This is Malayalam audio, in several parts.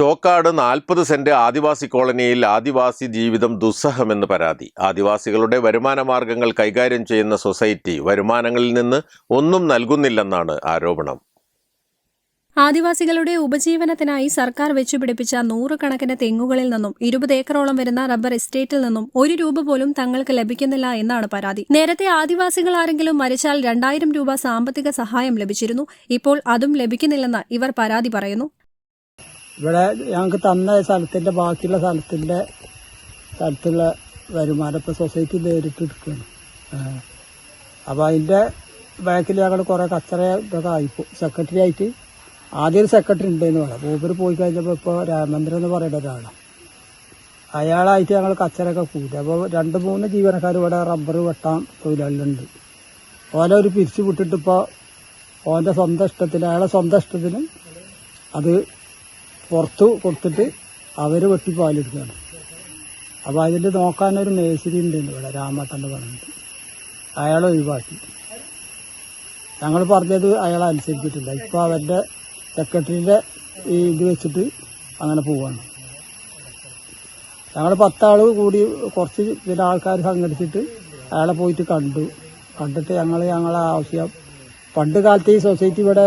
ചോക്കാട് നാൽപ്പത് സെന്റ് ആദിവാസി കോളനിയിൽ ആദിവാസി ജീവിതം ദുസ്സഹമെന്ന് പരാതി. ആദിവാസികളുടെ വരുമാന മാർഗങ്ങൾ കൈകാര്യം ചെയ്യുന്ന സൊസൈറ്റി വരുമാനങ്ങളിൽ നിന്ന് ഒന്നും നൽകുന്നില്ലെന്നാണ് ആരോപണം. ആദിവാസികളുടെ ഉപജീവനത്തിനായി സർക്കാർ വെച്ചുപിടിപ്പിച്ച നൂറുകണക്കിന് തെങ്ങുകളിൽ നിന്നും ഇരുപത് ഏക്കറോളം വരുന്ന റബ്ബർ എസ്റ്റേറ്റിൽ നിന്നും ഒരു രൂപ പോലും തങ്ങൾക്ക് ലഭിക്കുന്നില്ല എന്നാണ് പരാതി. നേരത്തെ ആദിവാസികൾ ആരെങ്കിലും മരിച്ചാൽ രണ്ടായിരം രൂപ സാമ്പത്തിക സഹായം ലഭിച്ചിരുന്നു. ഇപ്പോൾ അതും ലഭിക്കുന്നില്ലെന്ന് ഇവർ പരാതി പറയുന്നു. ഇവിടെ ഞങ്ങൾക്ക് തന്ന സ്ഥലത്തിന്റെ ബാക്കിയുള്ള സ്ഥലത്തിന്റെ സ്ഥലത്തുള്ള വരുമാനം ഇപ്പോൾ സൊസൈറ്റി നേരിട്ട് എടുക്കുകയാണ്. അപ്പോൾ അതിന്റെ ബാക്കിൽ ഞങ്ങൾ കുറേ കച്ചറ ഇതൊക്കെ ആയിപ്പോ സെക്രട്ടറി ആയിട്ട് ആദ്യം സെക്രട്ടറി ഉണ്ടെന്ന് പറയാം. ഊബർ പോയി കഴിഞ്ഞപ്പോൾ ഇപ്പോൾ രാമേന്ദ്രൻ എന്ന് പറയുന്ന ഒരാളാണ് അയാളായിട്ട് ഞങ്ങൾ കച്ചറൊക്കെ കൂട്ടി. അപ്പോൾ രണ്ട് മൂന്ന് ജീവനക്കാർ ഇവിടെ റബ്ബർ വെട്ടാൻ തൊഴിലാളികളുണ്ട്. ഓരോ ഒരു പിരിച്ചു വിട്ടിട്ടിപ്പോൾ ഓന്റെ സ്വന്തം ഇഷ്ടത്തിന് അയാളെ സ്വന്തം ഇഷ്ടത്തിന് അത് പുറത്ത് കൊടുത്തിട്ട് അവർ വെട്ടി പാലെടുക്കുകയാണ് അപ്പോൾ അതിൽ നോക്കാനൊരു മേശിരി ഉണ്ട് ഇവിടെ രാമട്ടന്റെ പറഞ്ഞിട്ട്. അയാളെ ഒഴിവാക്കി. ഞങ്ങൾ പറഞ്ഞത് അയാൾ അനുസരിച്ചിട്ടില്ല. ഇപ്പോൾ അവരുടെ സെക്രട്ടറിയുടെ ഈ ഇത് വെച്ചിട്ട് അങ്ങനെ പോവാണ്. ഞങ്ങൾ പത്താൾ കൂടി കുറച്ച് ചില ആൾക്കാർ സംഘടിച്ചിട്ട് അയാളെ പോയിട്ട് കണ്ടു. കണ്ടിട്ട് ഞങ്ങൾ ഞങ്ങളെ ആവശ്യം. പണ്ട് കാലത്ത് ഈ സൊസൈറ്റി ഇവിടെ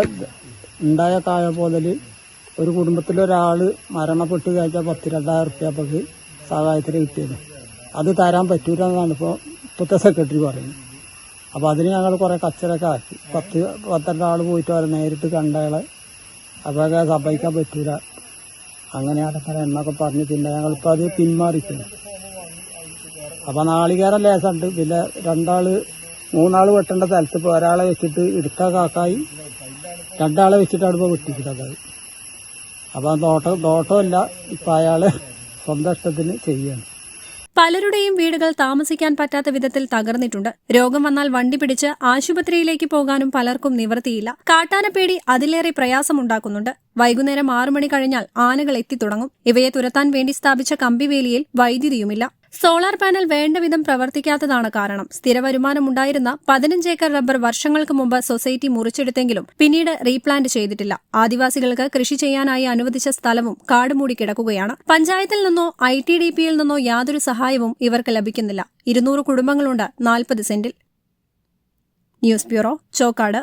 ഉണ്ടായ കായ മുതൽ ഒരു കുടുംബത്തിലൊരാൾ മരണപ്പെട്ട് കഴിച്ചാൽ പത്ത് രണ്ടായിരം റുപ്യ അപ്പോൾ സഹായത്തിന് കിട്ടിയത് അത് തരാൻ പറ്റൂല എന്നാണ് ഇപ്പോൾ ഇപ്പോഴത്തെ സെക്രട്ടറി പറയുന്നത്. അപ്പോൾ അതിന് ഞങ്ങൾ കുറേ കച്ചറൊക്കെ ആക്കി. പത്ത് പന്ത്രണ്ട് ആൾ പോയിട്ട് അവരെ നേരിട്ട് കണ്ടയാളെ. അതൊക്കെ സമ്മതിക്കാൻ പറ്റൂല. അങ്ങനെ അടക്കാൻ എന്നൊക്കെ പറഞ്ഞ് പിന്നെ ഞങ്ങളിപ്പോൾ അത് പിന്മാറിക്കുന്നു അപ്പോൾ നാളികേരം ലേശമുണ്ട് പിന്നെ രണ്ടാൾ മൂന്നാൾ വെട്ടേണ്ട സ്ഥലത്ത് ഇപ്പോൾ ഒരാളെ വെച്ചിട്ട് എടുത്ത കാക്കായി. രണ്ടാളെ വെച്ചിട്ടാണ് ഇപ്പോൾ വെട്ടിക്കുന്നത് അപ്പോൾ തോട്ടം തോട്ടമല്ല ഇപ്പം അയാൾ സ്വന്തം ഇഷ്ടത്തിന് ചെയ്യാണ്. പലരുടെയും വീടുകൾ താമസിക്കാൻ പറ്റാത്ത വിധത്തിൽ തകർന്നിട്ടുണ്ട്. രോഗം വന്നാൽ വണ്ടി പിടിച്ച് ആശുപത്രിയിലേക്ക് പോകാനും പലർക്കും നിവൃത്തിയില്ല. കാട്ടാനപ്പേടി അതിലേറെ പ്രയാസമുണ്ടാക്കുന്നുണ്ട്. വൈകുന്നേരം ആറു മണി കഴിഞ്ഞാൽ ആനകൾ എത്തിത്തുടങ്ങും ഇവയെ തുരത്താൻ വേണ്ടി സ്ഥാപിച്ച കമ്പിവേലിയിൽ വൈദ്യുതിയുമില്ല. സോളാർ പാനൽ വേണ്ടവിധം പ്രവർത്തിക്കാത്തതാണ് കാരണം. സ്ഥിര വരുമാനമുണ്ടായിരുന്ന പതിനഞ്ച് ഏക്കർ റബ്ബർ വർഷങ്ങൾക്ക് മുമ്പ് സൊസൈറ്റി മുറിച്ചെടുത്തെങ്കിലും പിന്നീട് റീപ്ലാന്റ് ചെയ്തിട്ടില്ല. ആദിവാസികൾക്ക് കൃഷി ചെയ്യാനായി അനുവദിച്ച സ്ഥലവും കാടുമൂടി കിടക്കുകയാണ്. പഞ്ചായത്തിൽ നിന്നോ ഐ ടി ഡി പിയിൽ നിന്നോ യാതൊരു സഹായവും ഇവർക്ക് ലഭിക്കുന്നില്ല. ഇരുന്നൂറ് കുടുംബങ്ങളുണ്ട് നാൽപ്പത് സെന്റിൽ. News bureau Chokkad.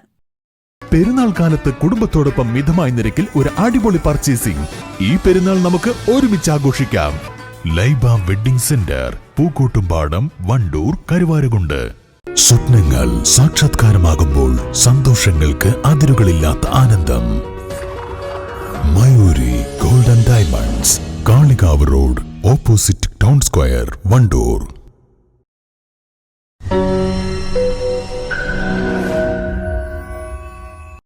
പെരുന്നാൾ കാലത്ത് കുടുംബത്തോടൊപ്പം മിതമായ നിരക്കിൽ ഒരു അടിപൊളി പർച്ചേസിംഗ് ഈ പെരുന്നാൾ നമുക്ക് ഒരുമിച്ച് ആഘോഷിക്കാം. Laiba wedding centre Pookkottumpadam Wandoor Karuvarakundu. സ്വപ്നങ്ങൾ സാക്ഷാത്കാരമാകുമ്പോൾ സന്തോഷങ്ങൾക്ക് അതിരുകളില്ലാത്ത ആനന്ദം. Mayoori golden diamonds Kalikavu road opposite town square Wandoor.